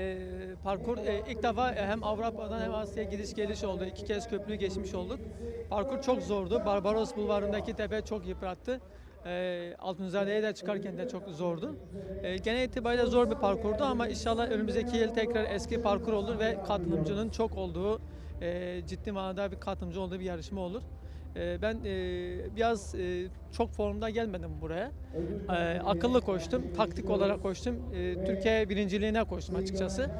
e, parkur e, ilk defa hem Avrupa'dan hem Asya'ya gidiş geliş oldu. İki kez köprüyü geçmiş olduk. Parkur çok zordu. Barbaros Bulvarı'ndaki tepe çok yıprattı. E, Altınzade'ye de çıkarken de çok zordu. E, genel itibariyle zor bir parkurdu ama inşallah önümüzdeki yıl tekrar eski parkur olur ve katılımcının çok olduğu, e, ciddi manada bir katılımcı olduğu bir yarışma olur. E, ben e, biraz e, çok formda gelmedim buraya. E, akıllı koştum, taktik olarak koştum. E, Türkiye birinciliğine koştum açıkçası.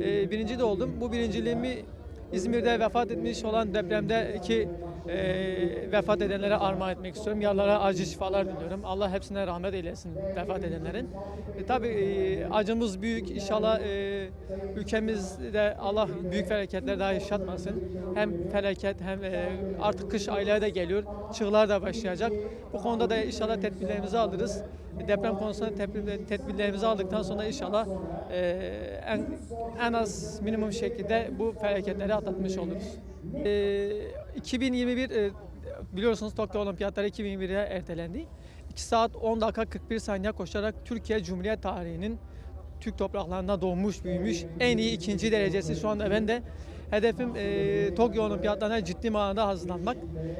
E, birinci de oldum. Bu birinciliğimi İzmir'de vefat etmiş olan depremdeki e, vefat edenlere armağan etmek istiyorum. Yaralara acı şifalar diliyorum. Allah hepsine rahmet eylesin vefat edenlerin. E, tabii e, acımız büyük. İnşallah e, ülkemizde Allah büyük felaketler daha yaşatmasın. Hem felaket hem e, artık kış ayları da geliyor. Çığlar da başlayacak. Bu konuda da inşallah tedbirlerimizi alırız. Deprem konusunda tedbir- tedbirlerimizi aldıktan sonra inşallah e, en, en az minimum şekilde bu felaketleri atlatmış oluruz. E, 2021 e, biliyorsunuz Tokyo Olimpiyatları 2021'e ertelendi. 2 saat 10 dakika 41 saniye koşarak Türkiye Cumhuriyet tarihinin Türk topraklarında doğmuş, büyümüş en iyi ikinci derecesi şu anda ben de hedefim e, Tokyo Olimpiyatlarına ciddi manada hazırlanmak.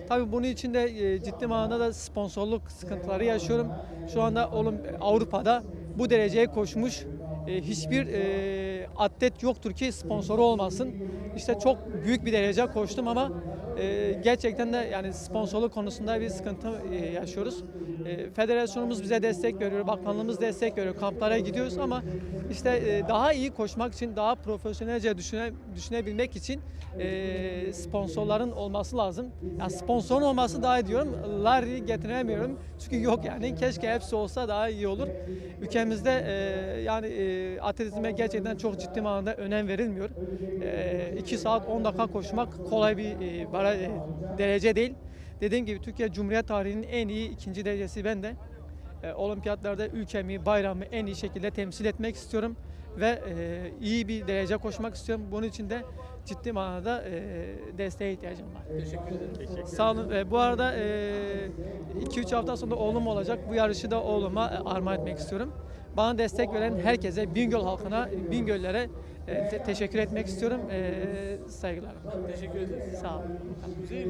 Tabii bunun için de e, ciddi manada da sponsorluk sıkıntıları yaşıyorum. Şu anda olim- Avrupa'da bu dereceye koşmuş e, hiçbir e, atlet yoktur ki sponsoru olmasın. İşte çok büyük bir derece koştum ama e, gerçekten de yani sponsorluk konusunda bir sıkıntı e, yaşıyoruz. E, federasyonumuz bize destek veriyor, bakanlığımız destek veriyor, kamplara gidiyoruz ama işte e, daha iyi koşmak için, daha profesyonelce düşüne, düşünebilmek için e, sponsorların olması lazım. Yani sponsorun olması daha iyi diyorum. Larry getiremiyorum çünkü yok yani. Keşke hepsi olsa daha iyi olur. Ülkemizde e, yani e, atletizme gerçekten çok ciddi manada önem verilmiyor. 2 saat 10 dakika koşmak kolay bir e, bara- e, derece değil. Dediğim gibi Türkiye Cumhuriyet tarihinin en iyi ikinci derecesi ben de. E, olimpiyatlarda ülkemi, bayramı en iyi şekilde temsil etmek istiyorum ve e, iyi bir derece koşmak istiyorum. Bunun için de ciddi manada e, desteğe ihtiyacım var. Teşekkür ederim. Sağ olun. E, bu arada 2-3 hafta sonra oğlum olacak. Bu yarışı da oğluma e, armağan etmek istiyorum. Bana destek veren herkese, Bingöl halkına, Bingöllere e, te- teşekkür etmek istiyorum. E, saygılarım. Teşekkür ederiz. Sağ olun. Güzel?